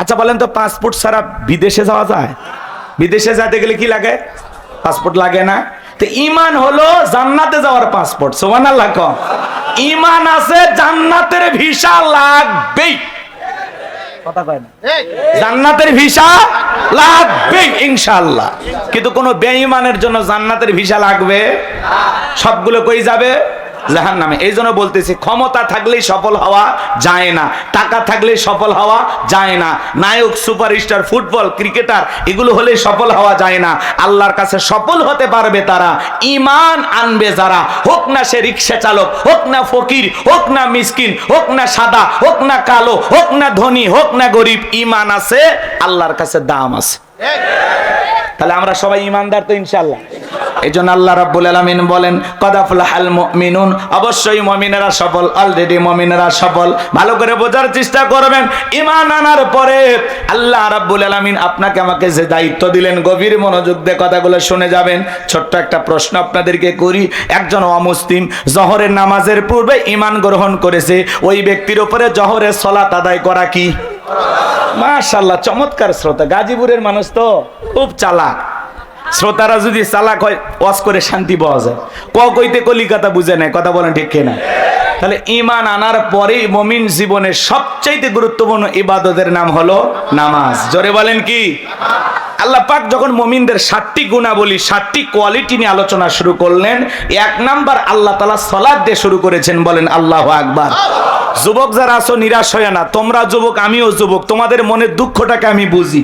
আচ্ছা বলেন তো পাসপোর্ট ছাড়া বিদেশে যাওয়া যায়? বিদেশে যেতে গেলে কি লাগে? পাসপোর্ট লাগে না। তো ইমান হলো জান্নাতে যাওয়ার পাসপোর্ট সোমান আল্লাহ কম। ইমান আছে জান্নাতের ভিসা লাগবেই। কথা কয় না? জান্নাতের ভিসা লাগবে ইনশাআল্লাহ। কিন্তু কোন বেঈমানের জন্য জান্নাতের ভিসা লাগবে? সবগুলো কই যাবে? জাহান নামে এই জন্য বলতেছি ক্ষমতা থাকলেই সফল হওয়া যায় না টাকা থাকলেই সফল হওয়া যায় না। নায়ক সুপারস্টার ফুটবল ক্রিকেটার এগুলো হলেই সফল হওয়া যায় না। আল্লাহর কাছে সফল হতে পারবে তারা। ইমান আনবে যারা। হোক না সে রিক্সা চালক হোক না ফকির হোক না মিসকিন হোক না সাদা হোক না কালো হোক না ধনী হোক না গরিব ইমান আছে আল্লাহর কাছে দাম আছে। তাহলে আমরা সবাই ইমানদার তো ইনশাল্লাহ এই জন্য আল্লাহ রাব্বুল আলামিন বলেন কদাফুলাহাল মুমিনুন অবশ্যই মুমিনেরা সফল অলরেডি মুমিনেরা সফল। ভালো করে বোঝার চেষ্টা করবেন আনার পরে আল্লাহ রাব্বুল আলামিন আপনাকে আমাকে যে দায়িত্ব দিলেন, গভীর মনোযোগ দিয়ে কথাগুলো শুনে যাবেন। ছোট্ট একটা প্রশ্ন আপনাদেরকে করি, একজন অমুসলিম জহরের নামাজের পূর্বে ঈমান গ্রহণ করেছে, ওই ব্যক্তির উপরে জহরের সলাত আদায় করা কি? মাশাল্লাহ চমৎকার শ্রোতা, গাজীপুরের মানুষ তো খুব চালাক। শ্রোতারা যদি চালাক হয়, ওয়াজ করে শান্তি পাওয়া যায়। ক কইতে কলিকাতা বুঝে নেয় কথা বলেন ঠিক কিনা? তাহলে ইমান আনার পরেই মমিন জীবনের সবচাইতে গুরুত্বপূর্ণ ইবাদতের নাম হলো নামাজ। জোরে বলেন কি? আল্লাহ পাক যখন মমিনদের সাতটি গুণাবলী, সাতটি কোয়ালিটি নিয়ে আলোচনা শুরু করলেন, এক নাম্বার আল্লাহ তালা সলাদ দিয়ে শুরু করেছেন, বলেন আল্লাহ আকবার। যুবক যারা আছো, নিরাশ হয় না। তোমরা যুবক, আমিও যুবক, তোমাদের মনের দুঃখটাকে আমি বুঝি।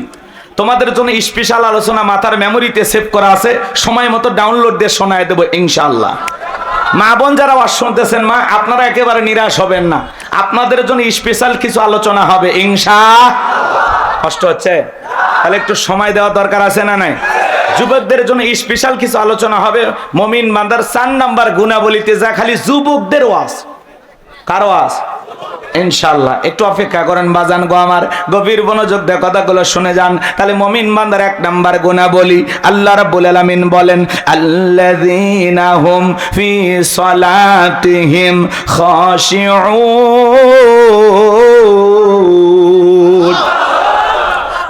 তোমাদের জন্য স্পেশাল আলোচনা মাথার মেমোরিতে সেভ করা আছে। সময় মতো ডাউনলোড দিয়ে শোনায় দেবো ইনশাল্লাহ মা বোন যারা ওয়াজ শুনতেছেন, মা, আপনারা একেবারে নিরাশ হবেন না। আপনাদের জন্য স্পেশাল কিছু আলোচনা হবে ইনশা কষ্ট হচ্ছে? তাহলে একটু সময় দেওয়া দরকার আছে না নাই? যুবকদের জন্য স্পেশাল কিছু আলোচনা হবে, মমিন বান্দার চার নাম্বার গুণাবলিতে যা, খালি যুবকদের ওয়াজ। কারও ওয়াজ? ইনশাল্লাহ একটু অপেক্ষা করেন বাজান গো আমার, গভীর মনোযোগ কথাগুলো শুনে যান। তাহলে মমিন বান্দার এক নাম্বার গুণা বলি, আল্লাহ রাব্বুল আলামিন বলেন, আল্লাযীনা হুম ফি সালাতিহিম খাশিউন.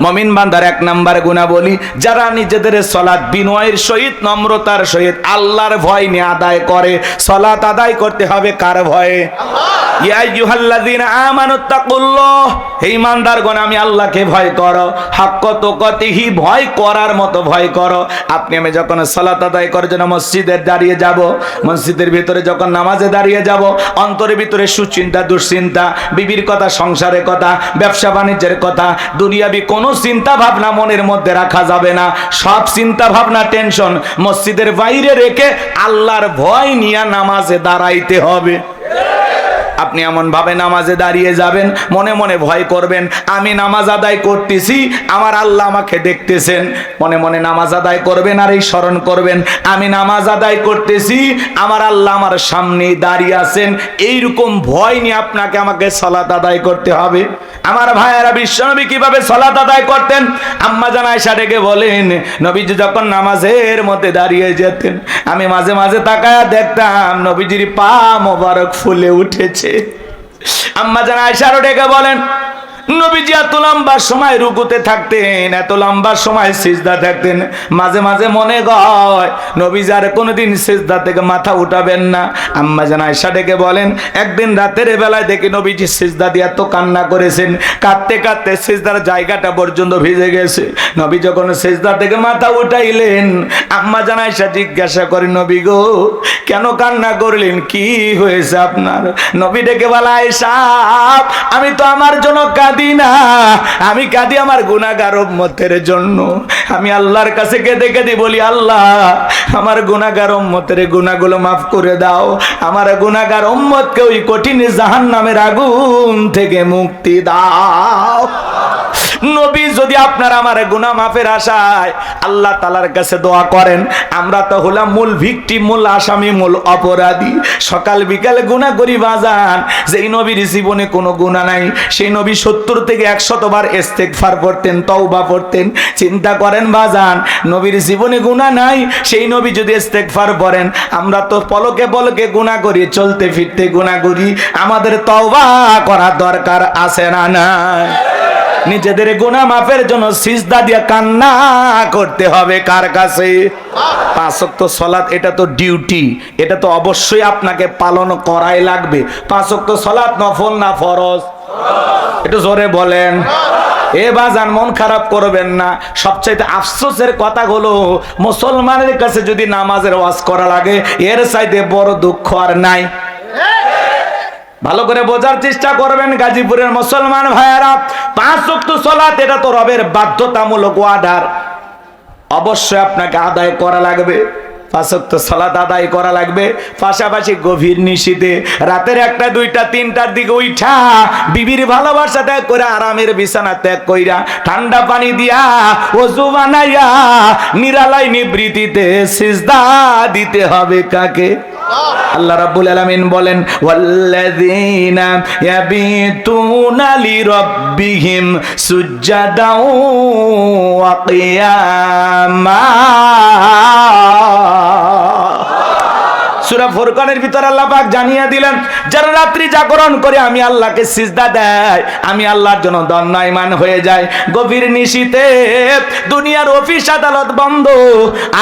মমিন বান্দার এক নাম্বার গুণা বলি, যারা নিজেদের সলাৎ বিনয়ের সহিত, নম্রতার সহিত আল্লাহর ভয় নিয়ে আদায় করে সলাৎ আদায় করতে হবে কার ভয়ে? ইয়া আমি আল্লাহকে ভয় করো। হাক্ক তুকাতিহি, ভয় করার মতো ভয় করো। আপনি আমি যখন সালাত আদায় করার জন্য মসজিদে দাঁড়িয়ে যাব, মসজিদের ভিতরে যখন নামাজে দাঁড়িয়ে যাব, অন্তরের ভিতরে সুচিন্তা, দুশ্চিন্তা, বিবির কথা, সংসারের কথা, ব্যবসা বাণিজ্যের কথা, দুনিয়াবি কোনো চিন্তা ভাবনা মনের মধ্যে রাখা যাবে না। সব চিন্তা ভাবনা, টেনশন মসজিদের বাইরে রেখে আল্লাহর ভয় নিয়ে নামাজে দাঁড়াইতে হবে। আপনি এমন ভাবে নামাজে দাঁড়িয়ে যাবেন, মনে মনে ভয় করবেন, আমি নামাজ আদায় করতেছি, আমার আল্লাহ আমাকে দেখতেছেন। মনে মনে নামাজ আদায় করবেন আর এই স্মরণ করবেন, আমি নামাজ আদায় করতেছি, আমার আল্লাহ আমার সামনে দাঁড়িয়ে আছেন, এইরকম ভয় নিয়ে আপনাকে আমাকে সলাত আদায় করতে হবে। আমার ভাইয়েরা, বিশ্বনবী কীভাবে সলাত আদায় করতেন? আম্মা জান আয়সা ডেকে বলেন, নবীজি যখন নামাজের মধ্যে দাঁড়িয়ে যেতেন, আমি মাঝে মাঝে তাকায়া দেখতাম, নবীজির পা মোবারক ফুলে উঠেছে। আম্মা জানা আয়সারও ডেকে বলেন নবীজি এত লম্বা সময় রুকুতে থাকতেন, এত লম্বা সময় সিজদা থাকতেন। মাঝে মাঝে মনে গয় নবীজি আর কোনোদিন সিজদা থেকে মাথা উঠাবেন না। আম্মা জান আয়সা ডেকে বলেন, একদিন রাতের বেলায় দেখি নবীজি সিজদা দিয়ে এত কান্না করেছেন, কাঁদতে কাঁদতে সিজদার জায়গাটা পর্যন্ত ভিজে গেছে। নবী যখন সিজদা থেকে মাথা উঠাইলেন, আম্মা জান আয়সা জিজ্ঞাসা করে, নবী গো, কেন কান্না করলেন? কি হয়েছে আপনার? নবী ডেকে বলা, আয়সা, আমি তো আমার জন্য কাঁদি না আমি কাঁদি আমার গুণাগার মতের জন্য। আমি আল্লাহর কাছে কেঁদে কেঁদে বলি, আল্লাহ, আমার গুণাগার উম্মতের গুণাগুলো মাফ করে দাও। আমার গুণাগার উম্মতকে ওই কঠিন জাহান নামের আগুন থেকে মুক্তি দাও। নবী যদি আপনার আমার গুনাহ মাফের আশায় আল্লাহ তালার কাছে দোয়া করেন, আমরা তো হলাম মূল ভিকটি মূল আসামি, মূল অপরাধী। সকাল বিকালে গুনাহ করি বাজান, যেই নবীর জীবনে কোনো গুনাহ নাই, সেই নবী সত্তর থেকে একশতবার ইস্তেগফার পড়তেন, তওবা পড়তেন। চিন্তা করেন বাজান, নবীর জীবনে গুনাহ নাই, সেই নবী যদি ইস্তেগফার পড়েন, আমরা তো পলকে পলকে গুনাহ করি, চলতে ফিরতে গুনাহ করি। আমাদের তওবা করা দরকার আছে না নাই? নিজেদের গুনাহ মাফের জন্য সিজদা দিয়ে কান্না করতে হবে কার কাছে? পাঁচক্ত সলাৎ, এটা তো ডিউটি এটা তো অবশ্যই আপনাকে পালন করাই লাগবে। পাঁচক্ত সলাৎ নফল না ফরজ? একটু জোরে বলেন। এ বাজান, মন খারাপ করবেন না। সবচাইতে আফসোসের কথা হলো মুসলমানের কাছে যদি নামাজের ওয়াজ করা লাগে, এর চাইতে বড় দুঃখ আর নাই। ভালো করে বোঝার চেষ্টা করবেন গাজীপুরের মুসলমান ভাইয়ারা। পাঁচ ওয়াক্ত সলাত, এটা তো রবের বাধ্যতামূলক ওয়ার্ডার অবশ্যই আপনাকে আদায় করা লাগবে। আদায় করা লাগবে। পাশাপাশি গভীর রাতের একটা, দুইটা, তিনটার দিকে উঠা বিবির ভালোবাসা ত্যাগ করে আরামের বিছানা ত্যাগ কইরা, ঠান্ডা পানি দিয়া ওজু বানাইয়া নিরালাই নিবৃত্তিতে সিজদা দিতে হবে কাকে? আল্লাহ রাব্বুল আলামিন বলেন ওয়াল্লাযীনা ইয়াবিতুনা লিরাব্বিহিম সুজ্জাদাও ওয়া কিয়ামা। সূরা ফুরকানের ভিতর আল্লাহ পাক জানিয়ে দিলেন, যারা রাত্রি জাগরণ করে আমি আল্লাহকে সিজদা দেয়, আমি আল্লাহর জন্য দণ্ডায়মান হয়ে যায় গভীর নিশীতে দুনিয়ার অফিস আদালত বন্ধ,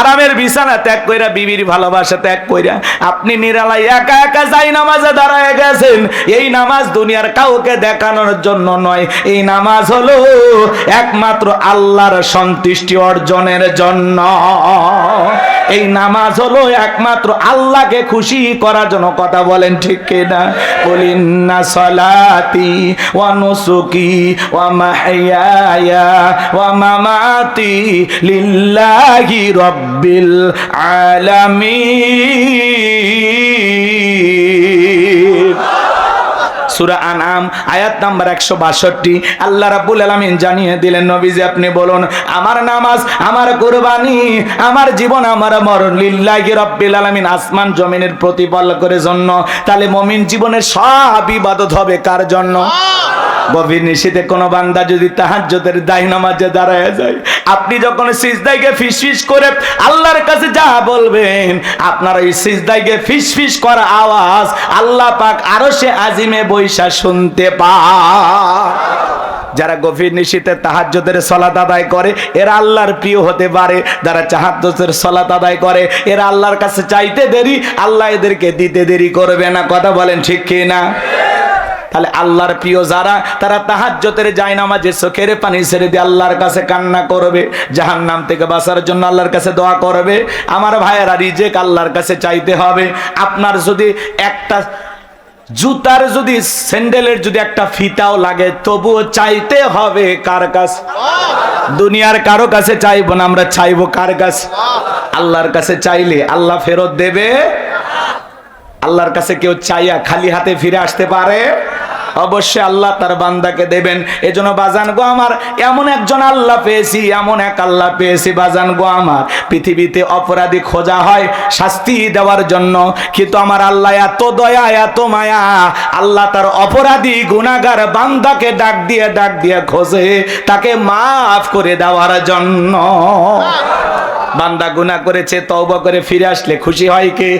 আরামের বিছানা ত্যাগ কইরা, বিবির ভালোবাসা ত্যাগ কইরা, আপনি নিরালায় একা একা যাই নামাজে দাঁড়ায় গেছেন। এই নামাজ দুনিয়ার কাউকে দেখানোর জন্য নয়, এই নামাজ হলো একমাত্র আল্লাহর সন্তুষ্টি অর্জনের জন্য। এই নামাজ হলো একমাত্র আল্লাহকে খুশি করার জন্য কথা বলেন ঠিক কিনা? বলিন না সলাতি ওয়া নুসুকি ওয়া মাহইয়ায়া ওয়া মামাতি লিল্লাহি রাব্বিল আলামিন। সুরা আনাম আয়াত নাম্বার একশো বাষট্টি। আল্লাহ রাবুল আলামিন জানিয়ে দিলেন, নবীজি আপনি বলুন, আমার নামাজ, আমার কোরবানি, আমার জীবন, আমার মরণ লিল্লাহি রব্বিল আলামিন আসমান জমিনের প্রতিপাল করে জন্য। তাহলে মমিন জীবনের সব ইবাদত হবে কার জন্য? গভীর নিশীতে কোনো বান্দা যদি তাহাজ্জুদের দায় নামাজে দাঁড়ায় যায়, আপনি যখন সিজদাইকে ফিস ফিস করে আল্লাহর কাছে যা বলবেন, আপনার ওই সিজদাইকে ফিস ফিস করা আওয়াজ আল্লাহ পাক আরও সে আজিমে বৈশা শুনতে পায়। যারা গভীর নিশীতে তাহাজ্জুদের সলাত আদায় করে, এরা আল্লাহর প্রিয় হতে পারে। যারা তাহাজ্জুদের সলাত আদায় করে, এরা আল্লাহর কাছে চাইতে দেরি, আল্লাহ এদেরকে দিতে দেরি করবে না। কথা বলেন ঠিক কি না তাহলে আল্লাহর প্রিয় যারা, তারা তাহাজ্জতের যায় না নামাজে চোখের পানি ছেড়ে দিয়ে আল্লাহর কাছে কান্না করবে জাহান নাম থেকে বাঁচার জন্য আল্লাহর কাছে দোয়া করবে। আমার ভাইয়েরা, রিজেক আল্লাহর কাছে চাইতে হবে। আপনার যদি একটা জুতার যদি স্যান্ডেলের যদি একটা ফিতাও লাগে, তবুও চাইতে হবে কার কাছে? দুনিয়ার কারও কাছে চাইব না, আমরা চাইব কার কাছে? আল্লাহর কাছে চাইলে আল্লাহ ফেরত দেবে। আল্লাহর কাছে কেউ চাইয়া খালি হাতে ফিরে আসতে পারে? অবশ্যই আল্লাহ তার বান্দাকে দেবেন। এজন্য বাজান গো আমার, এমন একজন আল্লাহ পেয়েছি, এমন এক আল্লাহ পেয়েছি বাজান গো আমার। পৃথিবীতে অপরাধী খোঁজা হয় শাস্তি দেওয়ার জন্য, কিন্তু আমার আল্লাহ এত দয়া, এত মায়া, আল্লাহ তার অপরাধী গুনাগার বান্দাকে ডাক দিয়ে ডাক দিয়ে খোঁজে, তাকে মাফ করে দেওয়ার জন্য। বান্দা গুনাহ করেছে তওবা করে ফিরে আসলে খুশি হয় কি?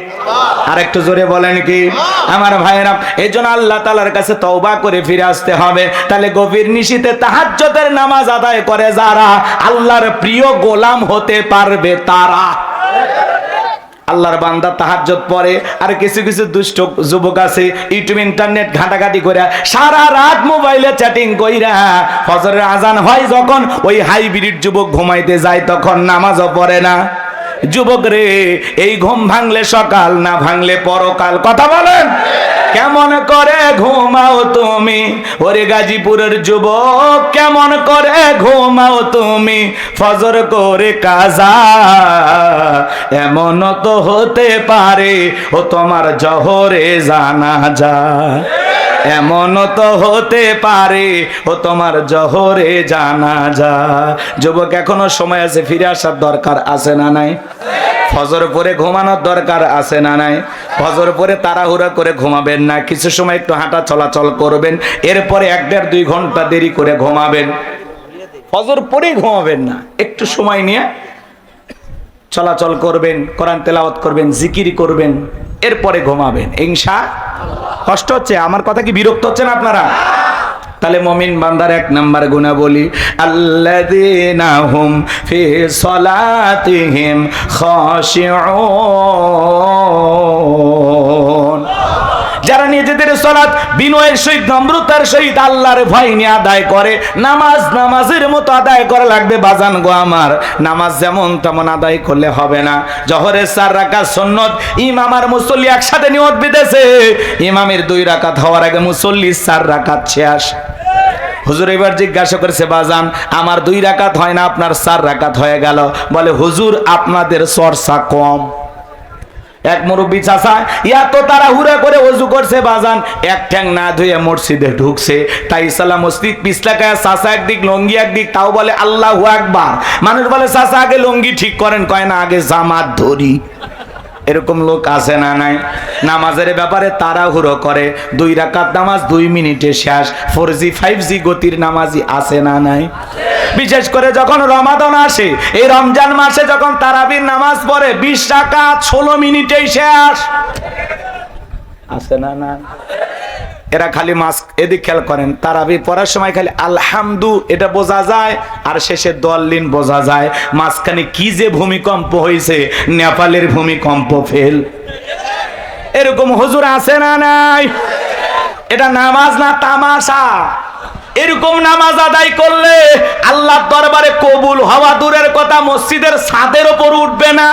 আর একটু জোরে বলেন কি? আমার ভাইয়েরা এই জন্য আল্লাহ তালার কাছে তওবা করে ফিরে আসতে হবে। তাহলে গভীর নিশীতে তাহাজ্জুদের নামাজ আদায় করে যারা আল্লাহর প্রিয় গোলাম হতে পারবে তারা। আল্লাহর বান্দা তাহাজ্জত পরে আর কিছু কিছু দুষ্ট যুবক আছে, ইউটিউব, ইন্টারনেট ঘাটাঘাটি করে, সারা রাত মোবাইলে চ্যাটিং কইরা, ফজরের আজান হয় যখন, ওই হাইব্রিড যুবক ঘুমাইতে যায় তখন নামাজও পড়ে না। যুবক রে, এই ঘুম ভাঙলে সকাল, না ভাঙলে পরকাল, কথা বলেন? কেমন করে ঘুমাও তুমি? ওরে গাজীপুরের যুবক, কেমন করে ঘুমাও তুমি? ফজর করে কাজা এমন তো হতে পারে, ও তোমার জহরে জানা যা এমন তো হতে পারে, ও তোমার জহরে জানা যা যুবক, এখনও সময় আছে, ফিরে আসার দরকার আছে না নাই? ফজর পরে ঘুমানোর দরকার আছে না নাই? ফজর পরে তাড়াহুড়া করে ঘুমাবেন না। কিছু সময় একটু হাঁটা চলাচল করবেন। এরপরে এক দেড় দুই ঘণ্টা দেরি করে ঘুমাবেন। ফজর পরেই ঘুমাবেন না। একটু সময় নিয়ে চলাচল করবেন, কোরআন তেলাওয়াত করবেন, জিকির করবেন, এরপরে ঘুমাবেন। ইনশা, কষ্ট হচ্ছে? আমার কথা কি বিরক্ত হচ্ছেন আপনারা? তাহলে মমিন বান্দার এক নাম্বার গুণা বলি আল্লাযীনা হুম ফি সলাতিহিম খাশিউন। যারা নিজেদের সলাৎ বিনয়ের সহিত, নম্রতার সহিত আল্লাহর ভয় নিয়ে আদায় করে, নামাজ নামাজের মতো আদায় করা লাগবে বাজান গো আমার। নামাজ যেমন তেমন আদায় করলে হবে না। জহরের চার রাকাত সন্ন্যত ইমাম আর মুসল্লি একসাথে নিয়ত বিদেছে ইমামের দুই রাকাত হওয়ার আগে মুসল্লি চার রাকাত শেষ। হুজুর এবার জিজ্ঞাসা করেছে, বাজান, আমার দুই রাকাত হয় না, আপনার চার রাকাত হয়ে গেল। বলে, হুজুর, আপনাদের চর্চা কম। এক মুরব্বী চাষা এত তারা হুরা করে অজু করছে বাজান। এক ঠ্যাং না ধুয়ে মসজিদে ঢুকছে। তাই সালা মসজিদ পিছলাকায় চাষা একদিক, লঙ্গি একদিক, তাও বলে, আল্লাহ একবার মানুষ বলে চাষা আগে লঙ্গি ঠিক করেন। কয়, না, আগে জামাত ধরি। এরকম লোক আছে না নাই? নামাজের ব্যাপারে তাড়াহুড়ো করে। দুই রাকাত নামাজ দুই মিনিটে শেষ। ফোর জি, ফাইভ জি গতির নামাজই আছে না নাই? বিশেষ করে যখন রমাদন আসে, এই রমজান মাসে যখন তারাবির নামাজ পড়ে, বিশ রাকাত ষোলো মিনিটেই শেষ। আছে না না? এরা খালি মাস্ক, এদিক খেয়াল করেন, তারাবি পড়ার সময় খালি আলহামদু, এটা বোঝা যায়, আর শেষে দল্লিন বোঝা যায়, মাঝখানে কি যে ভূমিকম্প হয়েছে নেপালের ভূমিকম্প ফেল এরকম হুজুর আছে না নাই? এটা নামাজ না তামাশা? এরকম নামাজ আদায় করলে আল্লাহ দরবারে কবুল হওয়া দূরের কথা, মসজিদের ছাদের ওপর উঠবে না।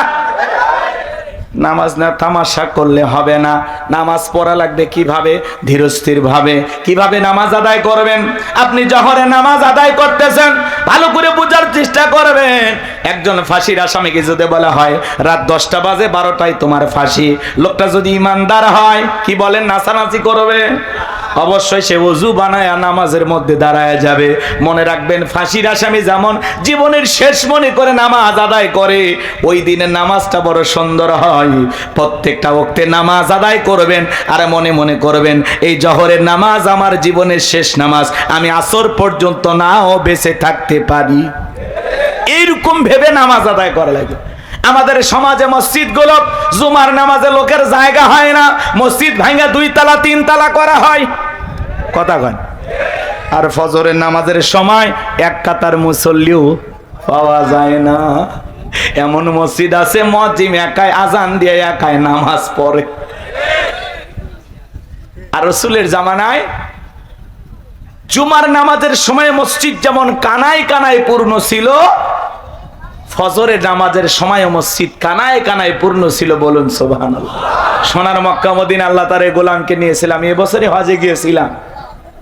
নামাজ না, তামাশা করলে হবে না। নামাজ পড়া লাগবে কীভাবে? ধীরস্থির ভাবে। কীভাবে নামাজ আদায় করবেন? আপনি জহরে নামাজ আদায় করতেছেন, ভালো করে বোঝার চেষ্টা করবেন। একজন ফাঁসির আসামিকে যদি বলা হয়, রাত দশটা বাজে, বারোটায় তোমার ফাঁসি। লোকটা যদি ইমানদার হয়, কি বলেন, নাচানাচি করবে? অবশ্যই সে অজু বানায় নামাজের মধ্যে দাঁড়ায় যাবে। মনে রাখবেন, ফাঁসির আসামি যেমন জীবনের শেষ মনে করে নামাজ আদায় করে, ওই দিনের নামাজটা বড় সুন্দর হয়। প্রত্যেকটা ওক্তে নামাজ আদায় করবেন আর মনে মনে করবেন, এই জহরের নামাজ আমার জীবনের শেষ নামাজ, আমি আসর পর্যন্ত নাও বেঁচে থাকতে পারি। এইরকম ভেবে নামাজ আদায় করা লাগে। আমাদের সমাজে মসজিদগুলো জুমার নামাজে লোকের জায়গা হয় না। মসজিদ ভাঙা দুই তালা, তিন তালা করা হয়। কথা কন। আর ফজরের নামাজের সময় এক কাতার মুসল্লিও পাওয়া যায় না। এমন মসজিদ আছে, মজিম একাই আজান দিয়ে একাই নামাজ পড়ে। আর রসুলের জামানায় জুমার নামাজের সময় মসজিদ যেমন কানায় কানায় পূর্ণ ছিল ফজরের নামাজের সময় মসজিদ কানায় কানায় পূর্ণ ছিল বলুন সোভান সোনার মক্কা, মদিন, আল্লাহ তার গোলামকে নিয়েছিলাম। এবছরে হজে গিয়েছিলাম।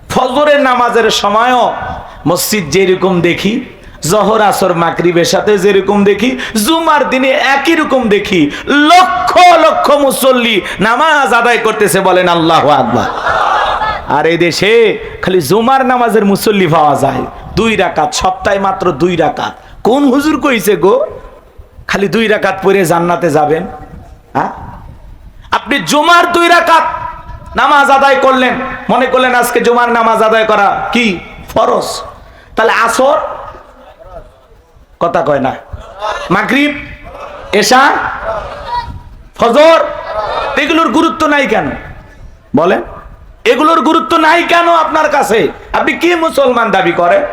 ফজরের নামাজের সময়ও মসজিদ যেরকম দেখি, জহর, আসর মাকরিবের সাথে যেরকম দেখি, জুমার দিনে একই রকম দেখি। লক্ষ লক্ষ মুসল্লি নামাজ আদায় করতেছে বলেন আল্লাহ আকবার। আর এই দেশে খালি জুমার নামাজের মুসল্লি পাওয়া যায়। দুই রাকাত, সপ্তাহে মাত্র দুই রাকাত। কোন হুজুর কইছে গো, খালি দুই রাকাত পরে জান্নাতে যাবেন? হ্যাঁ? আপনি জুমার দুই রাকাত নামাজ আদায় করলেন, মনে করলেন আজকে জুমার নামাজ আদায় করা কি ফরজ? তাহলে আসর? কথা কয় না। মাগরিব, এশা, ফজর, এগুলোর গুরুত্ব নাই কেন? বলেন। এগুলোর গুরুত্ব নাই কেন আপনার কাছে? আপনি কি মুসলমান দাবি করেন?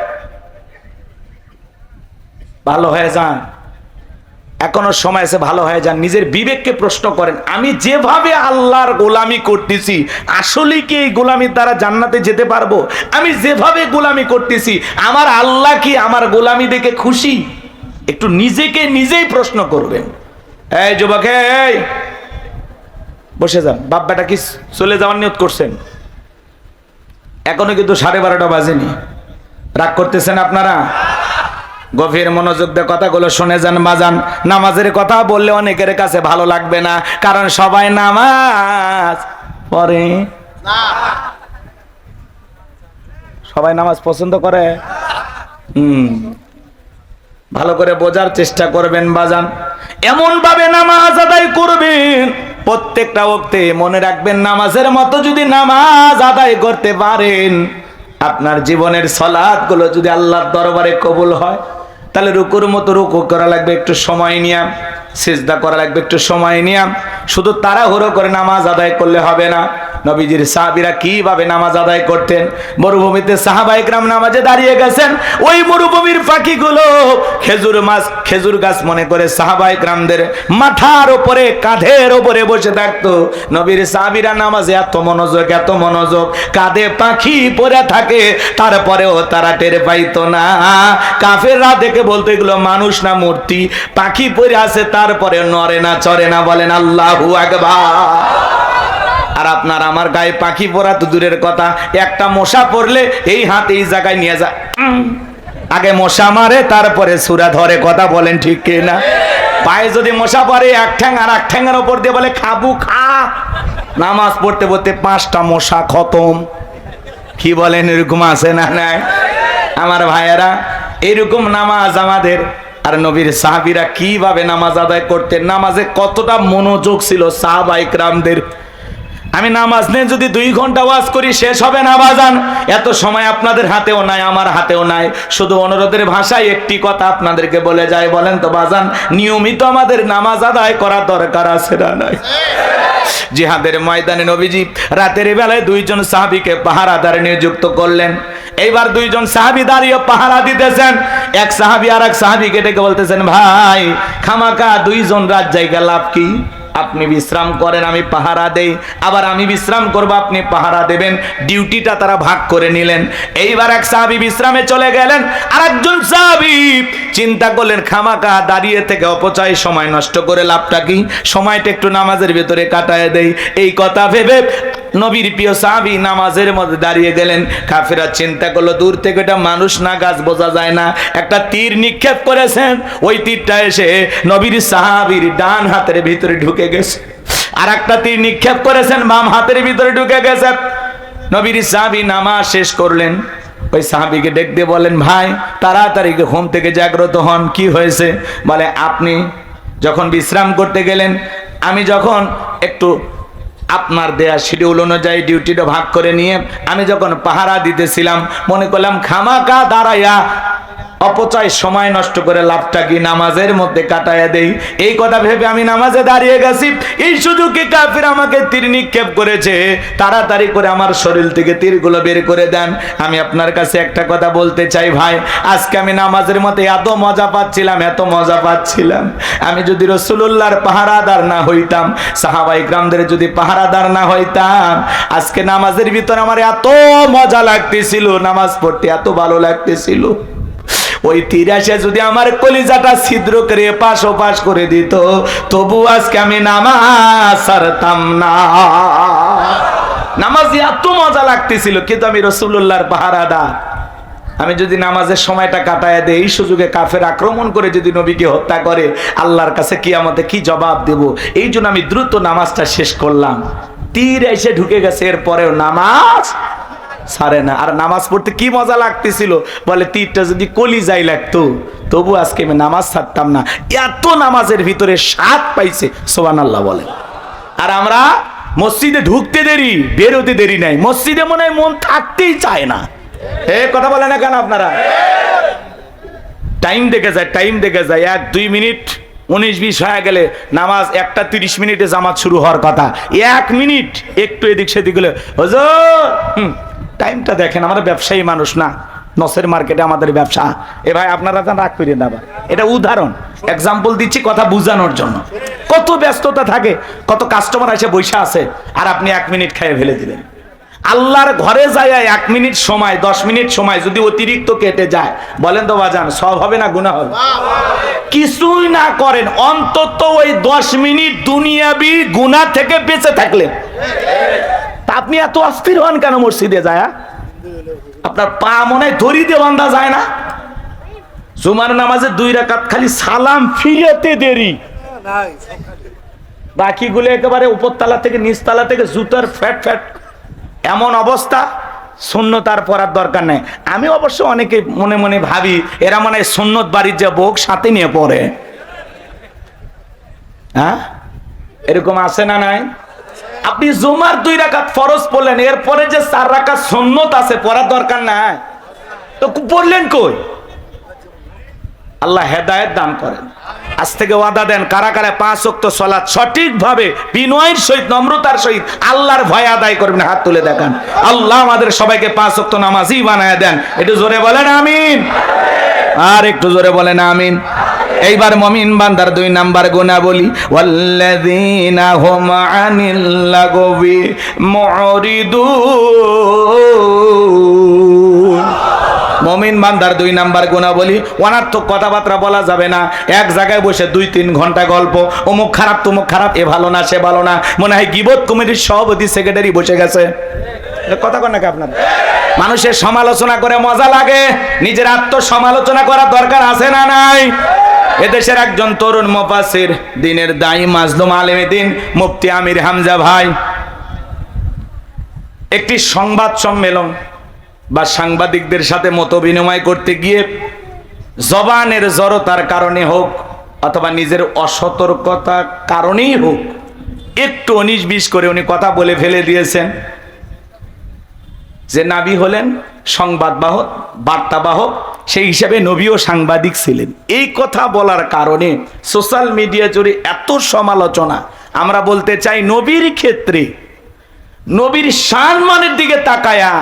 ভালো হয়ে যান। এখনও সময় আছে, ভালো হয়ে যান। নিজের বিবেককে প্রশ্ন করেন, আমি যেভাবে আল্লাহর গোলামি করতেছি আসলে কি এই গোলামির দ্বারা জান্নাতে যেতে পারব? আমি যেভাবে গোলামি করতেছি, আমার আল্লাহ কি আমার গোলামি দেখে খুশি? একটু নিজেকে নিজেই প্রশ্ন করবেন। এই যুবক বসে যান। বাপ বেটা কি চলে যাওয়ার নিয়ত করছেন? এখনও কিন্তু সাড়ে বারোটা বাজেনি। রাগ করতেছেন আপনারা? গভীর মনোযোগ দিয়ে কথাগুলো শুনে যান বাজান নামাজের কথা বললে অনেকের কাছে ভালো লাগবে না, কারণ সবাই নামাজ পড়ে। সবাই নামাজ পছন্দ করে? হুম। ভালো করে বোঝার চেষ্টা করবেন বাজান এমন ভাবে নামাজ আদায় করবেন, প্রত্যেকটা ওক্তে মনে রাখবেন, নামাজের মতো যদি নামাজ আদায় করতে পারেন আপনার জীবনের সলাদগুলো যদি আল্লাহর দরবারে কবুল হয়, তাহলে রুকুর মতো রুকু করা লাগবে, একটু সময় নিয়াম সেজদা করা লাগবে একটু সময় নিয়াম শুধু তাড়াহুড়ো করে নামাজ আদায় করলে হবে না। নবীজির সাহাবিরা কীভাবে নামাজ আদায় করতেন? মরুভূমিতে সাহাবাইকরাম নামাজে দাঁড়িয়ে গেছেন। ওই মরুভূমির পাখিগুলো খেজুর মাছ, খেজুর গাছ মনে করে সাহাবাইকরামদের মাথার ওপরে, কাঁধের ওপরে বসে থাকতো। নবীর সাহাবিরা নামাজে এত মনোযোগ এত মনোযোগ, কাঁধে পাখি পরে থাকে, তারপরেও তারা টের পাইতো না। কাফেররা দেখে বলতো, এগুলো মানুষ না মূর্তি? পাখি পরে আছে তারপরে নড়ে না, চড়ে না, বলেন আল্লাহু আর আপনার আমার গায়ে পাখি পরা তো দূরের কথা, একটা মশা পড়লে এই হাত এই জায়গায় নিয়ে যায় আগে মশা মারে, তারপরে সুরা ধরে কথা বলেন, ঠিক কি না? পায়ে যদি মশা পড়ে, এক ঠ্যাং আর এক ঠ্যাঙের ওপর দিয়ে বলে, খাবু, খা। নামাজ পড়তে পড়তে পাঁচটা মশা খতম। কি বলেন, এরকম আছে না নাই? আমার ভাইয়েরা, এরকম নামাজ আমাদের আর নবীর সাহাবিরা কীভাবে নামাজ আদায় করতেন? নামাজে কতটা মনোযোগ ছিল সাহাবাইকরামদের? আমি নামাজ নিয়ে যদি দুই ঘণ্টা ওয়াজ করি, শেষ হবে না বাজান। এত সময় আপনাদের হাতেও নাই, আমার হাতেও নাই। শুধু অনুরোধের ভাষায় একটি কথা আপনাদেরকে বলে যায় বলেন তো বাজান, নিয়মিত আমাদের নামাজ আদায় করা দরকার আছে না নাই? জিহাদের ময়দানে নবীজি রাতের বেলায় দুইজন সাহাবীকে পাহারাদারে নিযুক্ত করলেন। এইবার দুইজন সাহাবী দাঁড়িয়ে পাহারা দিতেছেন। এক সাহাবী আর এক সাহাবীকে ডেকে বলতেছেন, ভাই খামাকা দুইজন রাত জায়গা লাভ কি? আপনি বিশ্রাম করেন, আমি পাহারা দেই। আবার আমি বিশ্রাম করব, আপনি পাহারা দেবেন। ডিউটিটা তারা ভাগ করে নিলেন। এইবার এক সাহাবি বিশ্রামে চলে গেলেন। আর একজন সাহাবি চিন্তা করলেন খামাকা দাঁড়িয়ে থেকে অপচয়, সময় নষ্ট করে লাভটা কি? সময়টা একটু নামাজের ভেতরে কাটায় দেই। এই কথা ভেবে নবীর প্রিয় সাহাবী নামাজের মধ্যে দাঁড়িয়ে গেলেন। কাফেরা চিন্তা করল, দূর থেকে এটা মানুষ না গাছ বোঝা যায় না। একটা তীর নিক্ষেপ করেছেন, ওই তীরটা এসে নবীর সাহাবীর ডান হাতের ভিতরে ঢুকে গেছে। আর একটা তীর নিক্ষেপ করেছেন, বাম হাতের ভিতরে ঢুকে গেছে। নবীর সাহাবী নামাজ শেষ করলেন। ওই সাহাবিকে দিয়ে বলেন, ভাই, তাড়াতাড়ি ঘুম থেকে জাগ্রত হন, কি হয়েছে? বলে, আপনি যখন বিশ্রাম করতে গেলেন, আমি যখন একটু আপনার দেয়া শিডিউল অনুযায়ী ডিউটিটা ভাগ করে নিয়ে, আমি যখন পাহারা দিতেছিলাম, মনে করলাম, খামাকা দাঁড়াইয়া অপচয় সময় নষ্ট করে লাভটা কি নামাজের মধ্যে কাটাইয়া দেই? এই কথা ভেবে আমি নামাজে দাঁড়িয়ে গেছি। এই সুযোগে কাফির আমাকে তীর নিক্ষেপ করেছে। তাড়াতাড়ি করে আমার শরীর থেকে তীরগুলো বের করে দেন। আমি আপনার কাছে একটা কথা বলতে চাই ভাই। আজকে আমি নামাজের মধ্যে এত মজা পাচ্ছিলাম, এত মজা পাচ্ছিলাম। আমি যদি রসুল্লাহর পাহারাদার না হইতাম, সাহাবাই গ্রামদের যদি পাহারাদার না হইতাম, আজকে নামাজের ভিতর আমার এত মজা লাগতেছিল, নামাজ পড়তে এত ভালো লাগতেছিল। ওই তিরাশে যদি আমার কলিজাটা ছিদ্র করে পাশ ও পাশ করে দিত, তবু আজকে আমি নামাজ সারতাম না। নামাজ এত মজা লাগতেছিল, কিন্তু আমি রসুল্লাহর পাহারাদার। আমি যদি নামাজের সময়টা কাটায় দেই, এই সুযোগে কাফের আক্রমণ করে যদি নবীকে হত্যা করে, আল্লাহর কাছে কি আমাদের কি জবাব দেব? এই জন্য আমি দ্রুত নামাজটা শেষ করলাম। তীর এসে ঢুকে গেছে, এরপরেও নামাজ সারে না। আর নামাজ পড়তে কি মজা লাগতেছিল? বলে, তীরটা যদি কলি যাই লাগতো, তবু আজকে আমি নামাজ ছাড়তাম না। এত নামাজের ভিতরে স্বাদ পাইছে সোবান আল্লাহ বলে। আর আমরা মসজিদে ঢুকতে দেরি, বেরোতে দেরি নাই। মসজিদে মনে হয় মন থাকতেই চায় না। এ, কথা বলে না কেন আপনারা? টাইম দেখে যায়, টাইম দেখে যায়। এক, দুই মিনিট, উনিশ, বিশ হয়ে গেলে নামাজ একটা তিরিশ মিনিটে জামাত শুরু হওয়ার কথা। এক মিনিট, একটু এদিক সেদিক গেলে হজুর টাইমটা দেখেন, আমরা ব্যবসায়ী মানুষ না। নসের মার্কেটে আমাদের ব্যবসা। এ ভাই, আপনারা তো রাগ করিয়ে দেবা এটা উদাহরণ। এক্সাম্পল দিচ্ছি কথা বুঝানোর জন্য। কত ব্যস্ততা থাকে, কত কাস্টমার এসে বৈশা আছে, আর আপনি এক মিনিট খেয়ে ফেলে দিলেন। আল্লাহর ঘরে যায় এক মিনিট সময়, দশ মিনিট সময় যদি অতিরিক্ত কেটে যায়, বলেন তো বাজান সব হবে না গুণা হবে? কিছুই না করেন, অন্তত ওই দশ মিনিট দুনিয়াবি গুণা থেকে বেঁচে থাকলেন। তা আপনি এত অস্থির হন কেন মসজিদে যায় হ্যাঁ? আপনার পা মনে হয় দড়ি দিয়ে বান্ধা যায় না? জুমার নামাজে দুই রাকাত খালি সালাম ফিরেতে দেরি। বাকিগুলো একেবারে উপরতলা থেকে, নিচতলা থেকে জুতার ফ্যাট ফ্যাট। এমন অবস্থা শূন্যতার পড়ার দরকার নেই। আমি অবশ্য অনেকে মনে মনে ভাবি, এরা মানে সুন্নত বাড়ির যে বোক সাথে নিয়ে পড়ে। হ্যাঁ? এরকম আছে না নাই? আপনি জুমার দুই রাকাত ফরজ পড়লেন, এরপরে যে চার রাকাত সুন্নত আছে পড়ার দরকার নাই। তো পড়লেন কই? আল্লাহ হেদায়েত দান করেন। আজ থেকে ওয়াদা দেন কারা কারা পাঁচ অক্ত সলাৎ সঠিকভাবে বিনয়ের সহিত, নম্রতার সহিত আল্লাহর ভয় আদায় করবেন, হাত তুলে দেখান। আল্লাহ আমাদের সবাইকে পাঁচ অক্ত নামাজই বানায় দেন। একটু জোরে বলেন আমিন। আর একটু জোরে বলেন আমিন। এইবার মমিন বান্দার দুই নাম্বার গুণা বলি ওয়াল্লাযীনা হুম আনিল লাগবি মুরিদুন। মমিন বান্দার দুই নাম্বার গুণা বলি অনার্থক কথাবার্তা বলা যাবে না। এক জায়গায় বসে দুই তিন ঘণ্টা গল্প, অমুক খারাপ, তুমুক খারাপ, এ ভালো না, সে ভালো না। মনে হয় গিবত কমিটির সভাপতি, সেক্রেটারি বসে গেছে। কথা কন নাকি আপনার? মানুষের সমালোচনা করে মজা লাগে, নিজের আত্মসমালোচনা করার দরকার আছে না নাই? এদেশের একজন তরুণ মোপাসির দিনের দায়ী মাজলুম আলেমে দিন মুফতি আমির হামজা ভাই। একটি সংবাদ সম্মেলন বা সাংবাদিকদের সাথে মত বিনিময় করতে গিয়ে জবানের জড়তার কারণে হোক অথবা নিজের অসতর্কতার কারণেই হোক, একটু উনিশ বিশ করে উনি কথা বলে ফেলে দিয়েছেন যে নাবি হলেন সংবাদবাহক, বার্তাবাহক সেই হিসাবে নবীও সাংবাদিক ছিলেন। এই কথা বলার কারণে সোশ্যাল মিডিয়া জুড়ে এত সমালোচনা। আমরা বলতে চাই নবীর ক্ষেত্রে নবীর সম্মানের দিকে তাকায়া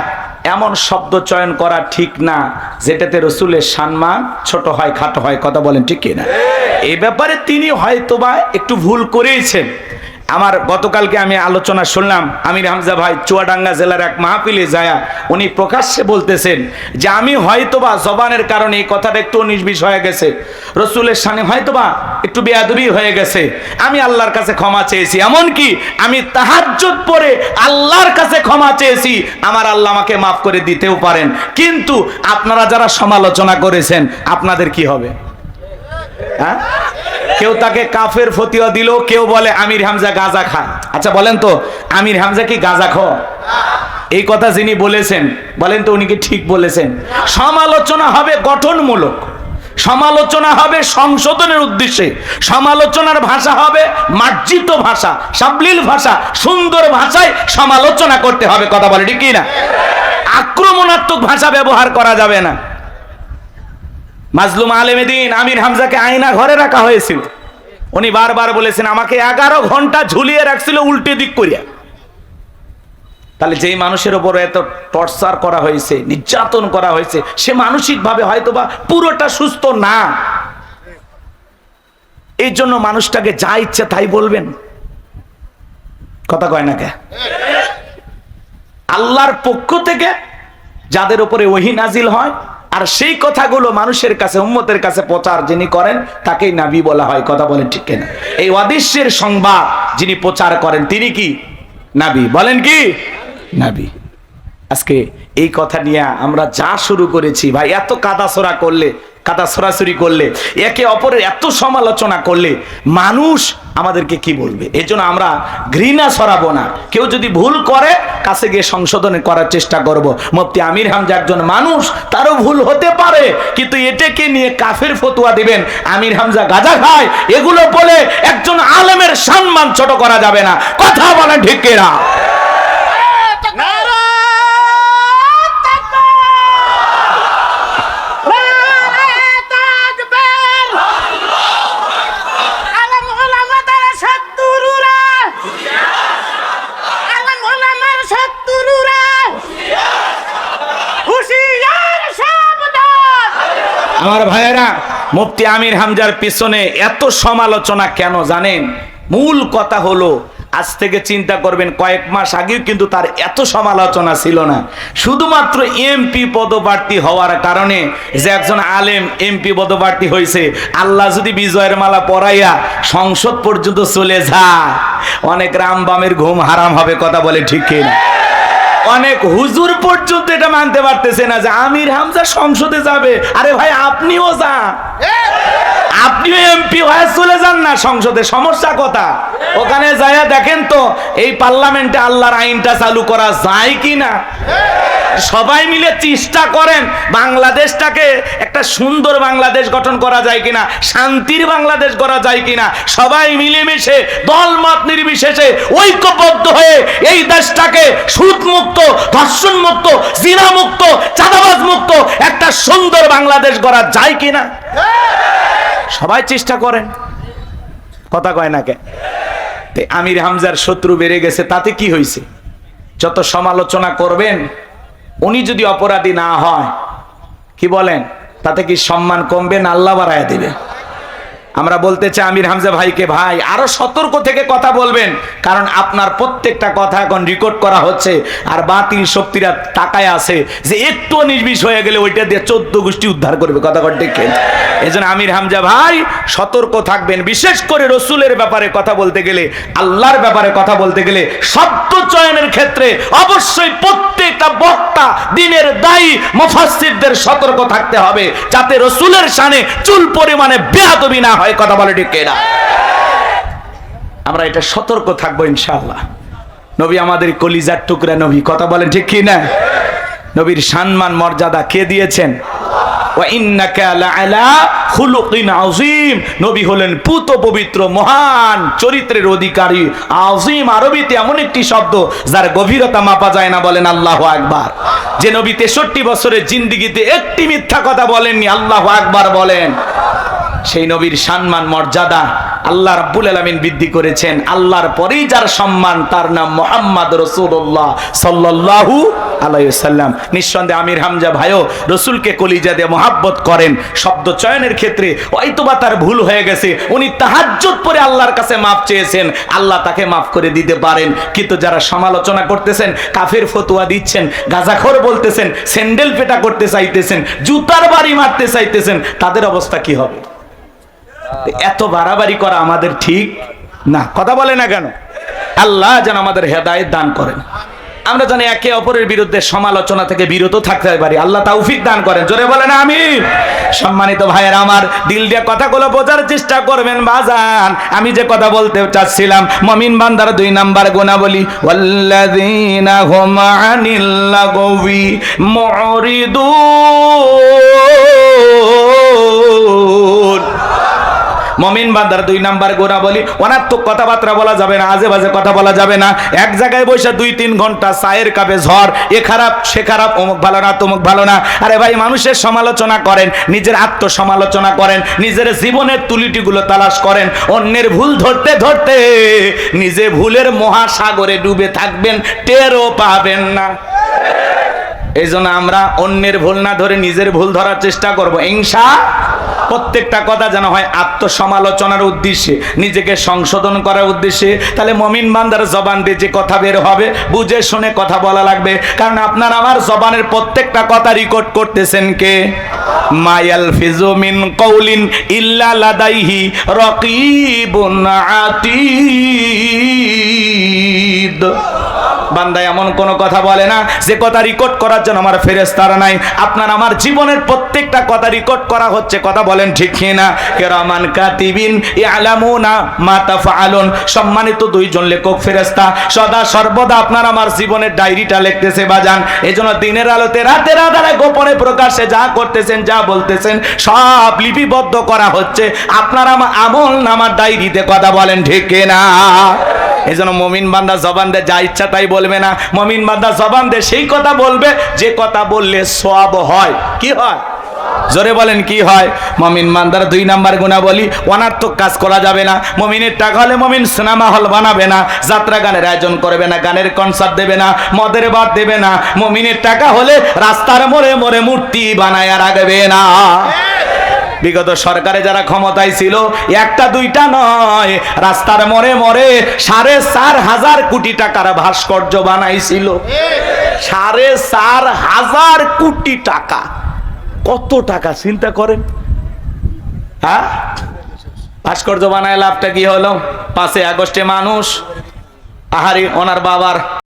এমন শব্দ চয়ন করা ঠিক না যেটাতে রসুলের সম্মান ছোট হয় খাটো হয় কথা বলেন ঠিক কিনা? এই ব্যাপারে তিনি হয়তোবা একটু ভুল করেইছেন। আমার গতকালকে আমি আলোচনা শুনলাম, আমির হামজা ভাই চুয়াডাঙ্গা জেলার এক মাহফিলে যায়া উনি প্রকাশ্যে বলতেছেন যে আমি হয়তোবা জবানের কারণে এই কথাটা একটু নির্বিষ হয়ে গেছে। রসুলের সামনে হয়তোবা একটু বেয়াদবি হয়ে গেছে। আমি আল্লাহর কাছে ক্ষমা চেয়েছি। এমনকি আমি তাহাজ্জুদ পরে আল্লাহর কাছে ক্ষমা চেয়েছি। আমার আল্লাহ আমাকে মাফ করে দিতেও পারেন। কিন্তু আপনারা যারা সমালোচনা করেছেন, আপনাদের কি হবে? হ্যাঁ? কেউ তাকে কাফের ফতিয়া দিল, কেউ বলে, আমির হামজা গাজা খায়। আচ্ছা বলেন তো, আমির হামজা কি গাজা খ এই কথা যিনি বলেছেন, বলেন তো উনি কি ঠিক বলেছেন? সমালোচনা হবে গঠনমূলক, সমালোচনা হবে সংশোধনের উদ্দেশ্যে, সমালোচনার ভাষা হবে মার্জিত ভাষা, সাবলীল ভাষা, সুন্দর ভাষায় সমালোচনা করতে হবে, কথা বলে ঠিক না আক্রমণাত্মক ভাষা ব্যবহার করা যাবে না। মাজলুম আলেমেদিন আমির হামজাকে আয়না ঘরে রাখা হয়েছিল। উনি বারবার বলেছেন, আমাকে এগারো ঘণ্টা ঝুলিয়ে রাখছিল উল্টে দিক করিয়া। তাহলে যেই মানুষের ওপর এত টর্চার করা হয়েছে, নির্যাতন করা হয়েছে, সে মানসিকভাবে হয়তোবা পুরোটা সুস্থ না। এই জন্য মানুষটাকে যা ইচ্ছে তাই বলবেন। কথা কয় না কে? আল্লাহর পক্ষ থেকে যাদের ওপরে ওহি নাজিল হয় আর সেই কথাগুলো মানুষের কাছে, উম্মতের কাছে প্রচার যিনি করেন, তাকেই নাবি বলা হয়। কথা বলেন ঠিক কিনা? এই অদৃশ্যের সংবাদ যিনি প্রচার করেন, তিনি কি? নাবি। বলেন কি? নাবি। আজকে এই কথা নিয়ে আমরা যা শুরু করেছি, ভাই, এত কাদাছড়া করলে কাদা সরাসরি করলে, একে অপরের এত সমালোচনা করলে মানুষ আমাদেরকে কি বলবে? এই জন্য আমরা ঘৃণা ছড়াবো না। কেউ যদি ভুল করে, কাছে গিয়ে সংশোধন করার চেষ্টা করব। মুফতি আমির হামজা একজন মানুষ, তারও ভুল হতে পারে, কিন্তু এটাকে নিয়ে কাফের ফতুয়া দিবেন আমির হামজা গাজা খায়, এগুলো বলে একজন আলেমের সম্মান ছোট করা যাবে না। কথা বলেন ঢিকেরা আমার ভাইয়েরা, মুফতি আমির হামজার পিছনে এত সমালোচনা কেন জানেন? মূল কথা হলো, আজ থেকে চিন্তা করবেন, কয়েক মাস আগেও কিন্তু তার এত সমালোচনা ছিল না। শুধুমাত্র এমপি পদপ্রার্থী হওয়ার কারণে যে একজন আলেম এমপি পদপ্রার্থী হয়েছে, আল্লাহ যদি বিজয়ের মালা পরাইয়া সংসদ পর্যন্ত চলে যায়, অনেক রাম বামের ঘুম হারাম হবে, কথা বলে ঠিক কিনা? অনেক হুজুর পর্যন্ত এটা মানতে পারতেছে না যে আমির হামজা সংসদে যাবে। আরে ভাই, আপনিও যান। আপনিও এমপি হয়ে চলে যান না সংসদে, সমস্যা কথা। ওখানে যায় দেখেন তো, এই পার্লামেন্টে আল্লাহর আইনটা চালু করা যায় কি না সবাই মিলে চেষ্টা করেন বাংলাদেশটাকে একটা সুন্দর বাংলাদেশ গঠন করা যায় কিনা, শান্তির বাংলাদেশ করা যায় কিনা। সবাই মিলেমিশে, দলমত নির্বিশেষে ঐক্যবদ্ধ হয়ে এই দেশটাকে সুদ মুক্ত, ধর্ষণ মুক্ত, জিনা মুক্ত, চাঁদাবাজ মুক্ত, একটা সুন্দর বাংলাদেশ করা যায় কিনা? সবাই চেষ্টা করেন। কথা কয় না কে? আমির হামজার শত্রু বেড়ে গেছে, তাতে কি হয়েছে যত সমালোচনা করবেন, উনি যদি অপরাধী না হয়, কি বলেন? তাতে কি সম্মান কমবে না আল্লাহ বাড়ায় দিবে? আমরা বলতে চাই আমির হামজা ভাইকে, ভাই, আরও সতর্ক থেকে কথা বলবেন, কারণ আপনার প্রত্যেকটা কথা এখন রেকর্ড করা হচ্ছে আর বাতিল শক্তিরা টাকায় আছে যে একটু নির্বিষ হয়ে গেলে ওইটা দিয়ে চোদ্দ গোষ্ঠী উদ্ধার করবে। কথা দেখেন এই জন্য আমির হামজা ভাই, সতর্ক থাকবেন। বিশেষ করে রসুলের ব্যাপারে কথা বলতে গেলে, আল্লাহর ব্যাপারে কথা বলতে গেলে শব্দ চয়নের ক্ষেত্রে অবশ্যই প্রত্যেকটা বক্তা দিনের দায়ী, মুফাসসিরদের সতর্ক থাকতে হবে, যাতে রসুলের শানে চুল পরিমাণে বেয়াদবি না হয়, কথা বলে ঠিক না আমরা এটা সতর্ক থাকব ইনশাআল্লাহ। নবী আমাদের কলিজার টুকরা নবী, কথা বলেন ঠিক কি না নবীর সম্মান, মর্যাদা কে দিয়েছেন? নবী হলেন পুত পবিত্র মহান, চরিত্রের অধিকারী। আজিম আরবিতে এমন একটি শব্দ যার গভীরতা মাপা যায় না বলেন আল্লাহ আকবার। যে নবী 63 বছরের জিন্দিগিতে একটি মিথ্যা কথা বলেননি, আল্লাহ আকবার বলেন। সেই নবীর সম্মান, মর্যাদা আল্লাহ রাব্বুল আলামিন বৃদ্ধি করেছেন। আল্লাহর পরেই যার সম্মান, তার নাম মোহাম্মদ রসুল্লাহ সাল্লাল্লাহু আলাইহি সাল্লাম নিঃসন্দেহে আমির হামজা ভাইও রসুলকে কলিজা দিয়ে মহাব্বত করেন। শব্দ চয়নের ক্ষেত্রে হয়তোবা তার ভুল হয়ে গেছে। উনি তাহাজ্জুদ পরে আল্লাহর কাছে মাপ চেয়েছেন। আল্লাহ তাকে মাফ করে দিতে পারেন। কিন্তু যারা সমালোচনা করতেছেন, কাফের ফতুয়া দিচ্ছেন, গাজাখর বলতেছেন, স্যান্ডেল পেটা করতে চাইতেছেন, জুতার বাড়ি মারতে চাইতেছেন, তাদের অবস্থা কি হবে? এত বাড়াবাড়ি করা আমাদের ঠিক না। কথা বলে না কেন? আল্লাহ যেন আমাদের হেদায়েত দান করেন। আমরা জানি একে অপরের বিরুদ্ধে সমালোচনা থেকে বিরত থাকতে পারি। আল্লাহ তৌফিক দান করেন। জোরে বলেন আমি সম্মানিত ভাইয়ের, আমার দিল দিয়ে কথাগুলো বোঝার চেষ্টা করবেন বাজান। আমি যে কথা বলতে চাচ্ছিলাম, মমিন বান্দার দুই নাম্বার গুণা বলি হুম আনিল লাগবি মুরিদুন। মমিন বান্দার দুই নাম্বার গোনা বলি, অনাত্মক কথাবার্তা বলা যাবে না আজে বাজে কথা বলা যাবে না। এক জায়গায় বসে দুই তিন ঘণ্টা চায়ের কাপে ঝড়, এ খারাপ, সে খারাপ, অমুক ভালো না, তমুক ভালো না। আরে ভাই, মানুষের সমালোচনা করেন, নিজের আত্মসমালোচনা করেন, নিজের জীবনের তুলিটিগুলো তালাশ করেন, অন্যের ভুল ধরতে ধরতে নিজে ভুলের মহাসাগরে ডুবে থাকবেন, টেরও পাবেন না। এই আমরা অন্যের ভুল না ধরে নিজের ভুল ধরার চেষ্টা করব। ইংসা প্রত্যেকটা কথা যেন হয় আত্মসমালোচনার উদ্দেশ্যে, নিজেকে সংশোধন করার উদ্দেশ্যে। তাহলে মমিন বান্দার জবান দিয়ে যে কথা বের হবে, বুঝে শুনে কথা বলা লাগবে। কারণ আপনার আমার জবানের প্রত্যেকটা কথা রেকর্ড করতেছেন কে? মায়াল ফিজু মিন কৌলিন ইল্লা লাদাইহি রকিবুন আতীদ। বান্দা এমন কোন কথা বলে না, যে কথা রেকর্ড করার জন্য আমার ফেরেস্তারা নাই। আপনার আমার জীবনের প্রত্যেকটা কথা রেকর্ড করা হচ্ছে, কথা বলেন ঠিক না কেরামান কাতিবিন ইয়ালামুনা মা তাফআলুন। সম্মানিত দুইজন লেখক ফেরেস্তা সদা সর্বদা আপনার আমার জীবনের ডায়েরিটা লিখতেছে, বাজান। এজন্য দিনের আলোতে, রাতের আধারে গোপনে প্রকাশ্যে যা করতেছেন, যা বলতেছেন, সব লিপিবদ্ধ করা হচ্ছে। আপনার আমার আমল নামার ডায়েরিতে কথা বলেন ঠিক না এই জন্য মমিন বান্দা জবান দে, যা ইচ্ছা তাই বলবে না। মমিন বান্দা জবান দে, সেই কথা বলবে, যে কথা বললে সব হয়। কি হয়? জোরে বলেন, কি হয়? মমিন মান্দার দুই নাম্বার গুণা বলি অনার্থক কাজ করা যাবে না। মমিনের টাকা হলে মমিন সিনেমা হল বানাবে না, যাত্রা গানের আয়োজন করবে না, গানের কনসার্ট দেবে না, মদের বাদ দেবে না। মমিনের টাকা হলে রাস্তার মোড়ে মোড়ে মূর্তি বানায় রাখবে না। বিগত সরকারে যারা ক্ষমতায় ছিল, একটা দুইটা নয়। রাস্তার মোড়ে মোড়ে সাড়ে চার হাজার কোটি টাকার ভাস্কর্য বানাইছিল। সাড়ে চার হাজার কোটি টাকা। কত টাকা, চিন্তা করেন? হ্যাঁ? ভাস্কর্য বানায় লাভটা কি হলো? পাঁচই আগস্টে মানুষ, আহারি ওনার বাবার